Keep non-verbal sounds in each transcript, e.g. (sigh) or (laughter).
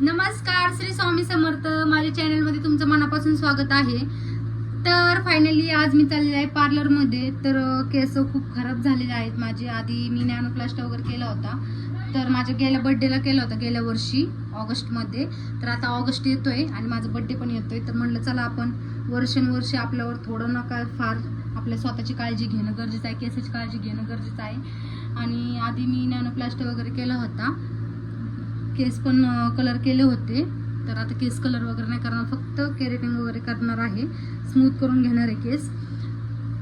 नमस्कार श्री स्वामी समर्थ. माझ्या चॅनलमध्ये तुमचं मनापासून स्वागत आहे. तर फायनली आज मी चाललेले आहे पार्लरमध्ये तर केस खूप खराब झालेले आहेत. माझे आधी मी नॅनोप्लास्ट वगैरे केला होता. तर माझ्या गेल्या बड्डेला केला होता गेल्या वर्षी ऑगस्टमध्ये. तर आता ऑगस्ट येतोय आणि माझा बड्डे पण येतोय. तर म्हणलं चला आपण वर्षानुवर्ष आपल्यावर थोडं ना काय फार आपल्या स्वतःची काळजी घेणं गरजेचं आहे. केसाची काळजी घेणं गरजेचं आहे. आणि आधी मी नॅनोप्लास्ट वगैरे केला होता. केस पण कलर केले होते. तर आता केस कलर वगैरे नाही करणार फक्त केरेटिंग वगैरे करणार आहे. स्मूथ करून घेणार आहे केस.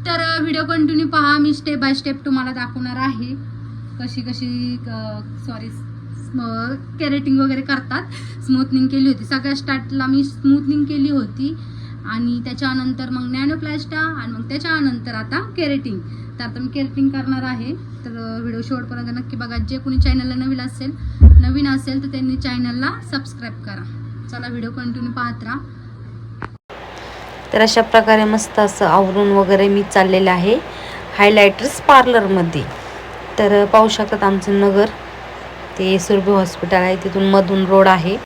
तर व्हिडिओ कंटिन्यू पहा. मी स्टेप बाय स्टेप तुम्हाला दाखवणार आहे. कशी कशी सॉरी केरेटिंग वगैरे करतात. स्मूथनिंग केली होती. सगळ्या स्टार्टला मी स्मूथनिंग केली होती. आणि त्याच्यानंतर मग नॅनोप्लास्टा आणि मग त्याच्यानंतर आता केरेटिंग तर आता मी केरेटिंग करणार आहे. तर व्हिडिओ शेवटपर्यंत नक्की बघा. जे कोणी चॅनलला नवीन असेल नवीन असेल तर त्यांनी चॅनलला सबस्क्राईब करा. चला व्हिडिओ कंटिन्यू पाहत राहा. तर अशा प्रकारे मस्त असं आवरून वगैरे मी चाललेलं आहे हायलायटर्स पार्लरमध्ये तर पाहू शकतात आमचं नगर. ते सुरभी हॉस्पिटल आहे. तिथून मधून रोड आहे.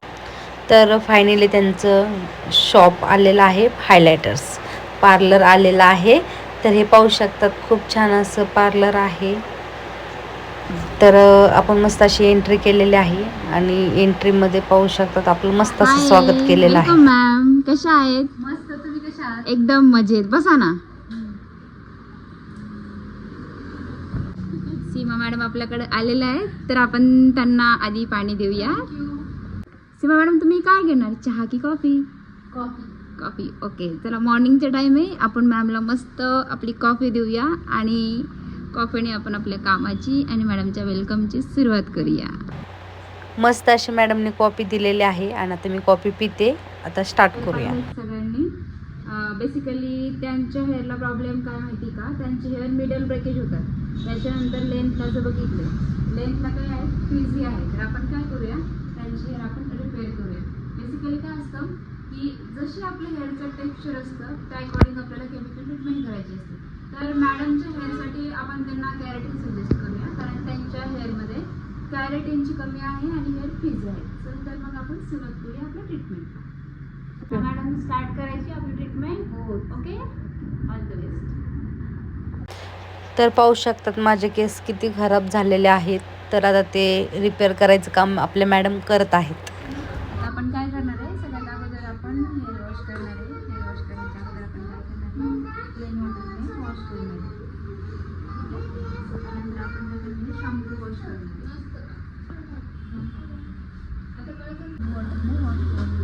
तर फायनली त्यांचं शॉप आलेलं आहे हायलायटर्स पार्लर आलेलं आहे. तर हे पाहू शकतात खूप छान असं पार्लर आहे. तर आपण मस्त अशी एंट्री केलेली आहे आणि एंट्रीमध्ये पाहू शकतात आपलं मस्त असं स्वागत केलेलं आहे. मॅम कशा आहेत? मस्त तुम्ही कशा आहात? एकदम मजेत. बसा ना. सीमा मॅडम आपल्याकडे आलेल्या आहेत. तर आपण त्यांना आधी पाणी देऊया. सीमा मॅडम तुम्ही काय घेणार? चहा की कॉफी? कॉफी. कॉफी. ओके. चला मॉर्निंगचा टाइम आहे. आपण मॅमला मस्त आपली कॉफी देऊया आणि कॉफीने आपण आपल्या कामाची आणि मॅडमच्या वेलकमची सुरुवात करूया. मस्त अशी मॅडमने कॉपी दिलेली आहे आणि आता मी कॉपी पिते. आता स्टार्ट करूया. सगळ्यांनी. बेसिकली त्यांच्या हेअरला प्रॉब्लेम काय माहिती का? त्यांचे हेअर मिडल ब्रेकेज होतात. त्याच्यानंतर लेंथला जर बघितलं लेंथला काय आहे? फ्रीझी आहे. तर आपण काय करूया? त्यांचे हेअर आपण रिपेअर करूया. बेसिकली काय असतं की जशी आपल्या हेअरचं टेक्स्चर असतं त्या अकॉर्डिंग आपल्याला केमिकल ट्रीटमेंट करायची असते. तर मॅडमच्या हेअरसाठी आपण त्यांना कॅरेटिन सजेस्ट करूया कारण त्यांच्या हेअरमध्ये कॅरेटिनची कमी आहे आणि हेअर फ्रीज आहे. चल तर मग आपण सुरुवात करूया आपल्या ट्रीटमेंटला मॅडम स्टार्ट करायची आपली ट्रीटमेंट हो ओके ऑल द बेस्ट तर पाहू शकतात माझे केस किती खराब झालेले आहेत तर आता ते रिपेअर करायचं काम आपले मॅडम करत आहेत. आता आपण काय करणार आहे? सगळ्यात अगोदर आपण हेअर वॉश करणार आहे. हेअर वॉश करण्याच्या अगोदर आपण काय करणार आहे? प्लेन वॉटरने वॉश करून त्यानंतर आपण काय शॅम्पू वॉश वॉटरने वॉश करून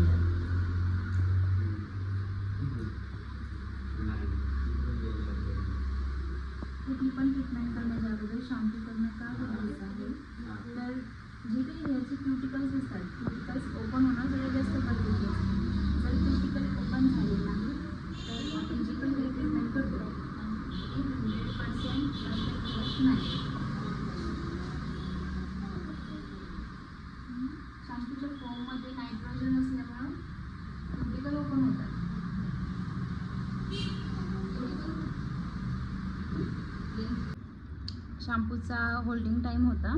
शॅम्पूचा होल्डिंग टाईम होता.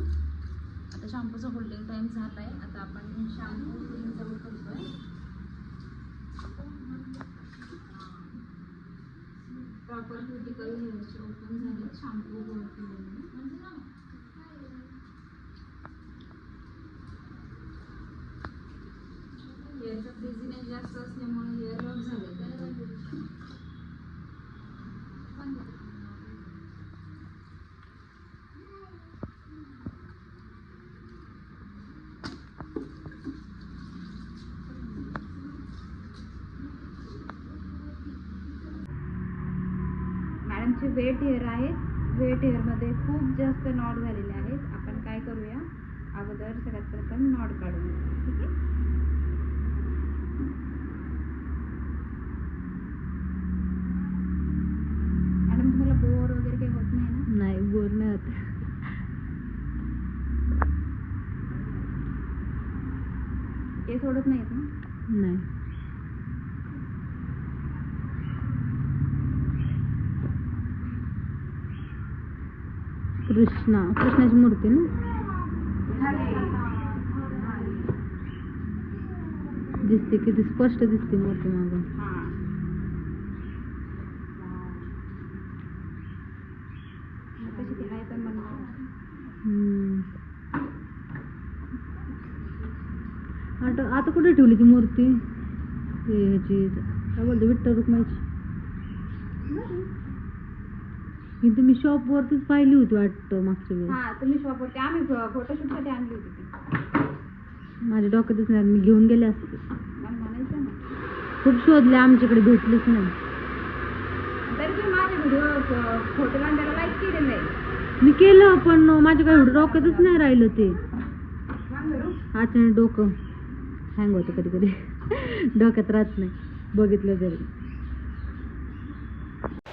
आता शॅम्पूचा होल्डिंग टाईम झाला आहे आता आपण शॅम्पू क्रीम करतो आहे प्रॉपर क्रिटिकल हेअरचे ओपन झाले शॅम्पू गोळ केल्याने हेअरचा फ्रिझीनेस जास्त असल्यामुळे हेअर लॉस झाले मॅडमचे वेट हेअर आहेत वेट हेअरमध्ये खूप जास्त नॉट झालेले आहेत. आपण काय करूया? अगोदर सगळ्यात प्रथम नॉट काढून घेऊ. ठीक आहे? मॅडम तुम्हाला बोर वगैरे काही होत नाही ना? नाही बोर नाही होत. केस सोडत नाहीत ना? नाही. कृष्णा. कृष्णाची मूर्ती ना? दिसते किती स्पष्ट दिसते मूर्ती मागं. आता आता कुठे ठेवली ती मूर्ती? ह्याची काय बोलते विठ्ठल रुक्माईची? इथे मी शॉप वरतीच पाहिली होती वाटतं मागच्या वेळेस? हा तुम्ही शॉपवरती आम्ही फोटोशूटसाठी आणली होती ती. माझ्या डोक्यातच नाही मी घेऊन गेले असते. मला म्हणायचं ना. खूप शोधले आमच्याकडे भेटलीच नाही. तरी तुम्ही माझे व्हिडिओ त्याला लाईक केलेलं आहे. मी केलं पण माझ्या काही डोक्यातच नाही राहिलं ते. सांग बरं. अचानक डोकं हँग होतं कधी कधी. (laughs) डोक्यात राहत नाही. बघितलं तरी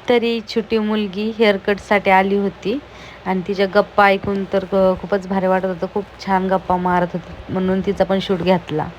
तरी छोटी मुलगी हेअरकटसाठी आली होती. आणि तिच्या गप्पा ऐकून तर खूपच भारी वाटत होतं. खूप छान गप्पा मारत होती. म्हणून तिचा पण शूट घेतला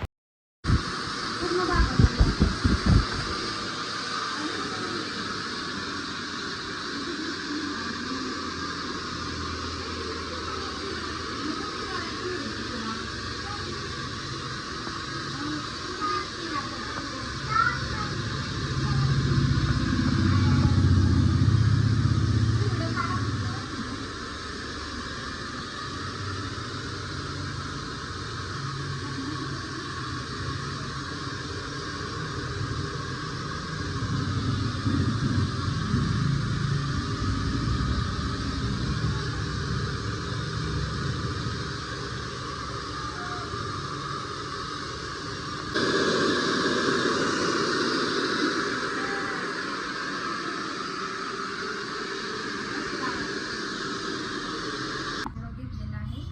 घेतलेला आहे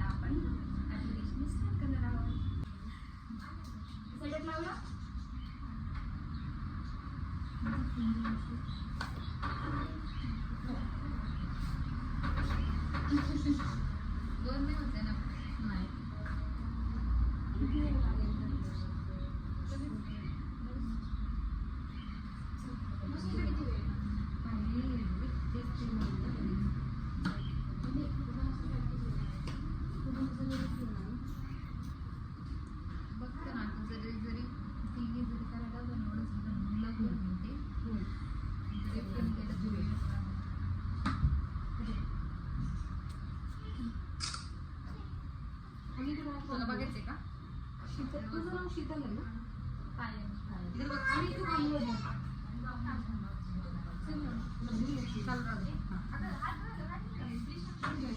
आपण application start करणार आहोत. सगळ्यात लावला? दोन नाही होते ना. नाही बघते ना आता जरी जरी तिघी जरी करायला जाऊ ना, एवढंच होतं, लवकर होईल ते. जरी पण केलं तरी तुला बघायचंय का तुझं नाव शीतल आहे ना इकडे बघ. चालू राहू दे.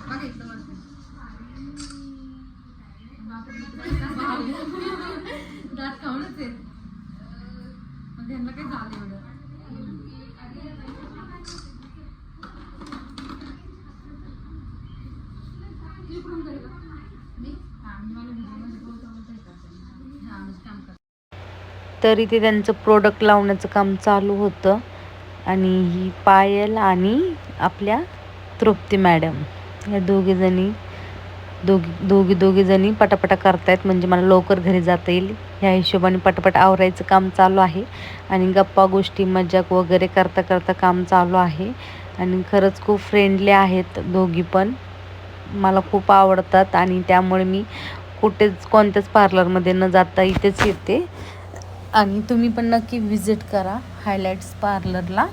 बघायचं वरती. (laughs) दात खाऊनच आहेत पण त्यांना काही झालं एवढं तुम्ही कुठून करेल मी हा म्हणजे मला व्हिडिओमध्ये बोलता बोलता येतात हा म्हणजे काम करते तरी ते त्यांचं प्रोडक्ट लावण्याचं काम चालू होतं. आणि ही पायल आणि आपल्या तृप्ती मॅडम या दोघीजणी दोघी दोघी दोघीजणी पटापटा करतायत. म्हणजे मला लवकर घरी जाता येईल. ह्या हिशोबाने पटापट आवरायचं काम चालू आहे. आणि गप्पा गोष्टी मजाक वगैरे करता करता काम चालू आहे. आणि खरंच खूप फ्रेंडली आहेत दोघी पण. मला खूप आवडतात आणि त्यामुळे मी कुठेच कोणत्याच पार्लरमध्ये न जाता इथेच येते. आणि तुम्ही पण नक्की व्हिजिट करा हायलाईट्स पार्लरला.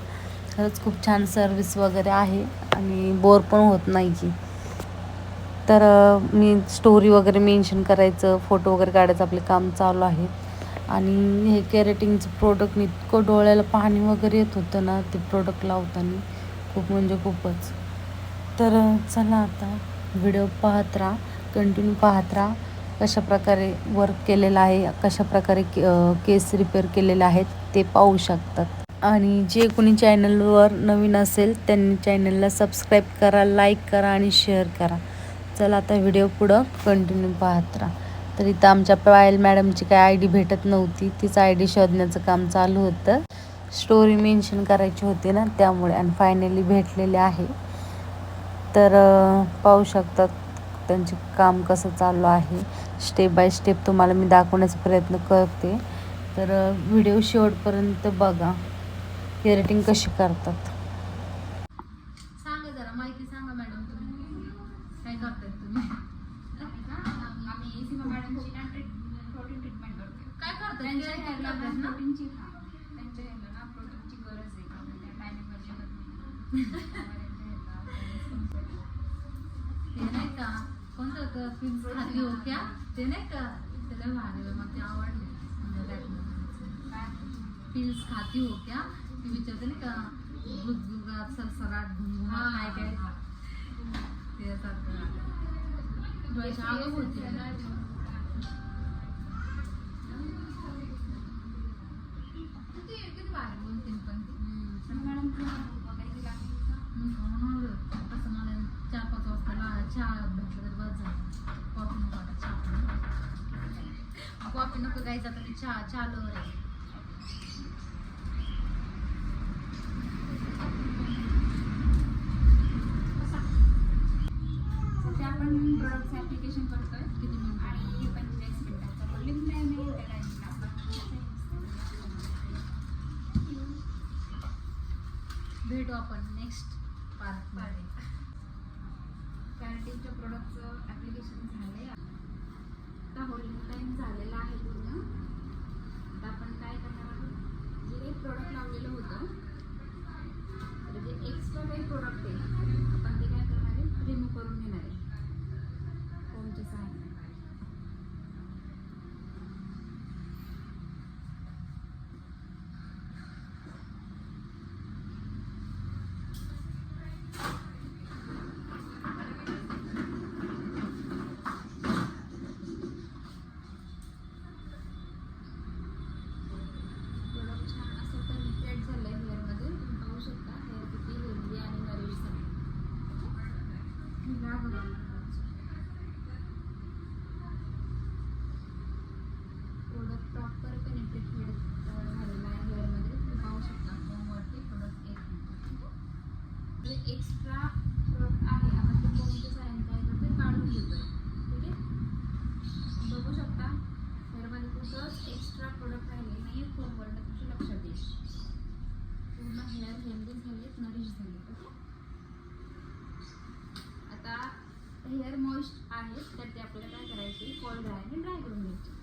खरंच खूप छान सर्विस वगैरे आहे आणि बोर पण होत नाही की. तर मी स्टोरी वगैरे मेन्शन करायचं फोटो वगैरे काढायचं आपले काम चालू आहे. आणि हे केरेटिंगचं प्रोडक्ट मी इतकं डोळ्याला पाणी वगैरे येत होतं ना ते प्रोडक्ट लावताना. खूप म्हणजे खूपच. तर चला आता व्हिडिओ पाहत राहा कंटिन्यू पाहत राहा. कशा प्रकारे वर्क केलेलं आहे कशा प्रकारे के केस रिपेअर केलेले आहेत ते पाहू शकतात. आणि जे कोणी चॅनलवर नवीन असेल त्यांनी चॅनलला सबस्क्राईब करा लाईक करा आणि शेअर करा. चला आता व्हिडिओ पुढं कंटिन्यू पाहत राहा. तर इथं आमच्या पायल मॅडमची काय आय डी भेटत नव्हती. तिचं आय डी शोधण्याचं काम चालू होतं. स्टोरी मेन्शन करायची होती ना त्यामुळे आणि फायनली भेटलेले आहे. तर पाहू शकतात त्यांचे काम कसं चालू आहे. स्टेप बाय स्टेप तुम्हाला मी दाखवण्याचा प्रयत्न करते. तर व्हिडिओ शेवटपर्यंत बघा. केरेटिंग कशी करतात. सांगा जरा माहिती सांगा मॅडम तुम्ही. काय करताय तुम्ही? सीमा मॅडमची ना प्रोटीन ट्रीटमेंट करते काय करतात त्यांच्या केअर हेअरला करतात ना ना प्रोटीनची हा त्यांच्या हेअरला ना प्रोटीनची गरज आहे. कारण त्या टायमिंगवर जेवत नाही त्यामुळे त्यांच्या hairला ते (laughs) नाही का? कोणतं होतं? फिल्म हो क्या ते नाही का त्याला भारी मग ते आवडले. पिल्स खाती हो क्या ती विचारते नाही का गुदगुगाट सरसराट घुमघुमा काय काय. ते सारखं आवक होती. कॉफी नको गायचा तर चहा चहा लोवर आहे. सध्या आपण प्रोडक्टचं ऍप्लिकेशन करतोय किती मिनिटं? आणि पंचेचाळीस मिनिटाचा. वॉल्यूम टाईम आहे त्या टायमिंगला भेटू आपण नेक्स्ट पार्टमध्ये कॅरेटिनच्या प्रोडक्टचं ॲप्लिकेशन झालं आहे आता होल्डिंग टाईम झालेला आहे पूर्ण. आता आपण काय करणार आहोत? जे एक प्रोडक्ट लावलेलं होतं तर जे एक्स्ट्रा काही प्रोडक्ट आहे आपण ते काय करणार आहे? रिमूव्ह करून घेणार आहे. कोणते सहाय्याने प्रोडक्ट छान असं पेनिट्रेट झालं आहे हेअरमध्ये तुम्ही पाहू शकता हेअर किती हेल्दी आणि नरिश झालं प्रोडक्ट प्रॉपर पेनिट्रेट झालेला आहे हेअरमध्ये तुम्ही पाहू शकता फोमवरती प्रोडक्ट एक जे एक्स्ट्रा प्रोडक्ट आहे आपण ते फोमच्या सहाय्याने काय करतो काढून घेतोय ठीक आहे बघू शकता हेअरमध्ये कुठंच एक्स्ट्रा प्रोडक्ट राहिले नाही आहे फोमवरनं तुमच्या लक्षात येईल पूर्ण हेअर हेल्दी झालेत नरिश झाले ओके आता हेअर मॉइस्ट आहेत तर ते आपल्याला काय करायचे? कॉल ड्रायने ड्राय करून घ्यायचे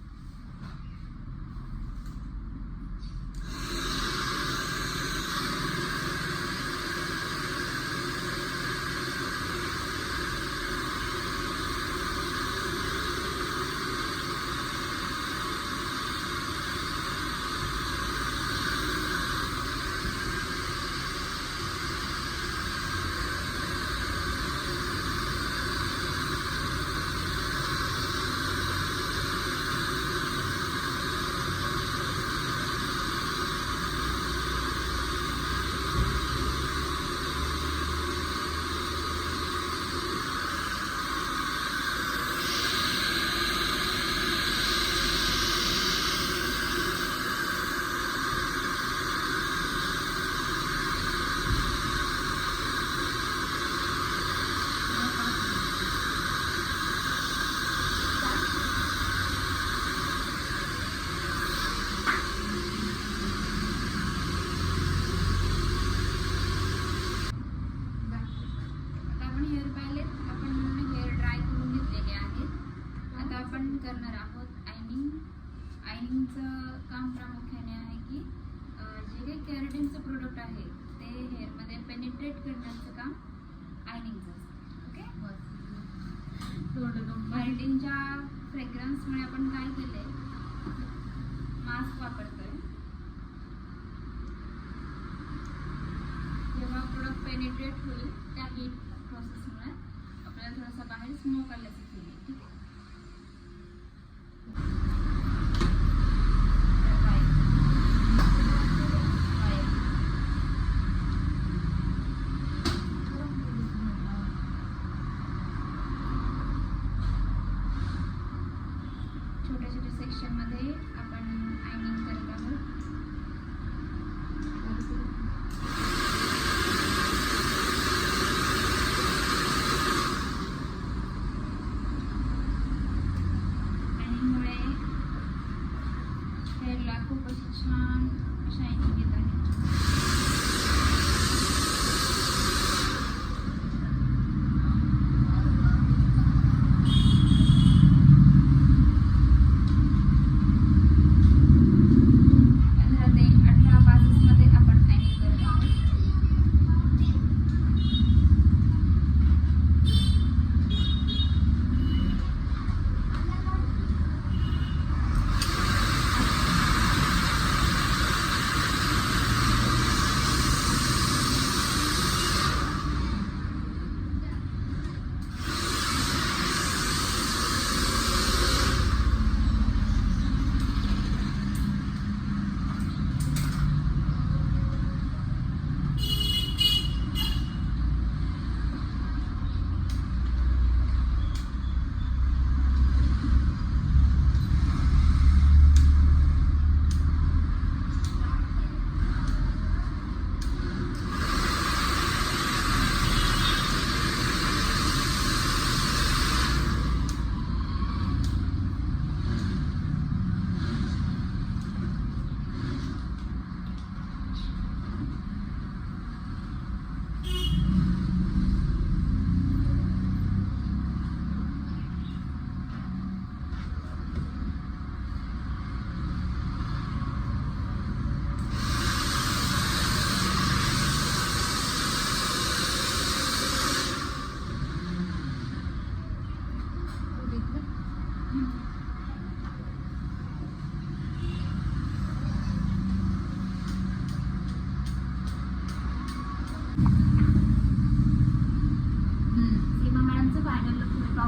आता आपण हेअर पाहिलेत आपण हेअर ड्राय करून घेतलेले आहेत आता आपण करणार आहोत आयनिंग आयनिंगचं काम प्रामुख्याने आहे की अं, जे काही कॅरेटिनचं प्रोडक्ट आहे ते पेनिट्रेट करण्याचं काम आयनिंगचं असतं. ओके कॅरेटिनच्या फ्रेग्रन्समुळे आपण काय केलंय? मास्क वापरतोय. जेव्हा प्रोडक्ट पेनिट्रेट होईल त्या हीट प्रोसेसमुळे आपल्याला थोडासा बाहेर स्मोक आल्याचं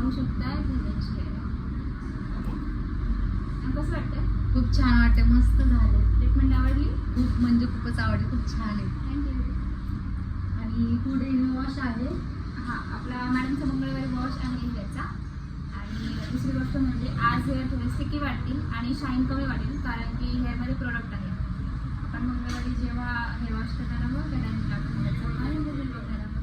पाहू शकताय धीरज कसं वाटतंय? खूप छान वाटते मस्त झाले ट्रीटमेंट आवडली? खूप म्हणजे खूपच आवडली. खूप छान आहे. थँक्यू आणि पुढे वॉश आहे. हां आपला मॅडमचा मंगळवारी वॉश आहे हेअरचा आणि दुसरी गोष्ट म्हणजे आज हेअर थोडे स्टिकी वाटतील आणि शाईन कमी वाटेल कारण की हेअरमध्ये प्रोडक्ट आहे. आपण मंगळवारी जेव्हा हेअर वॉश करणार आहोत त्या टायमिंगला आपण हेअरचा आणि रिझल्ट बघणार आहोत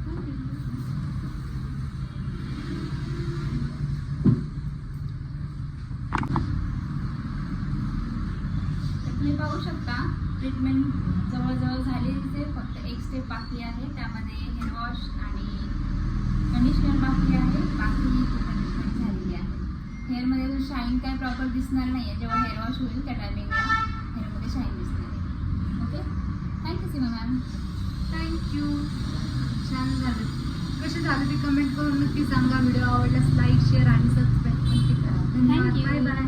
तर तुम्ही पाहू शकता. ट्रीटमेंट जवळजवळ झालेलीच आहे फक्त एक स्टेप बाकी आहे. त्यामध्ये हेअर वॉश आणि कंडिशनर बाकी आहे. बाकी कंडिशनर झालेली आहे. हेअरमध्ये जो शाईन काय प्रॉपर दिसणार नाही आहे जेव्हा हेअर वॉश होईल त्या टायमिंगला हेअरमध्ये शाईन दिसणार आहे. Okay thank you Seema ma'am thank you छान झालं. कसे झाले ते कमेंट करून नक्की सांगा. व्हिडिओ आवडल्यास लाईक शेअर आणि सबस्क्राईब नक्की करा. धन्यवाद. Bye bye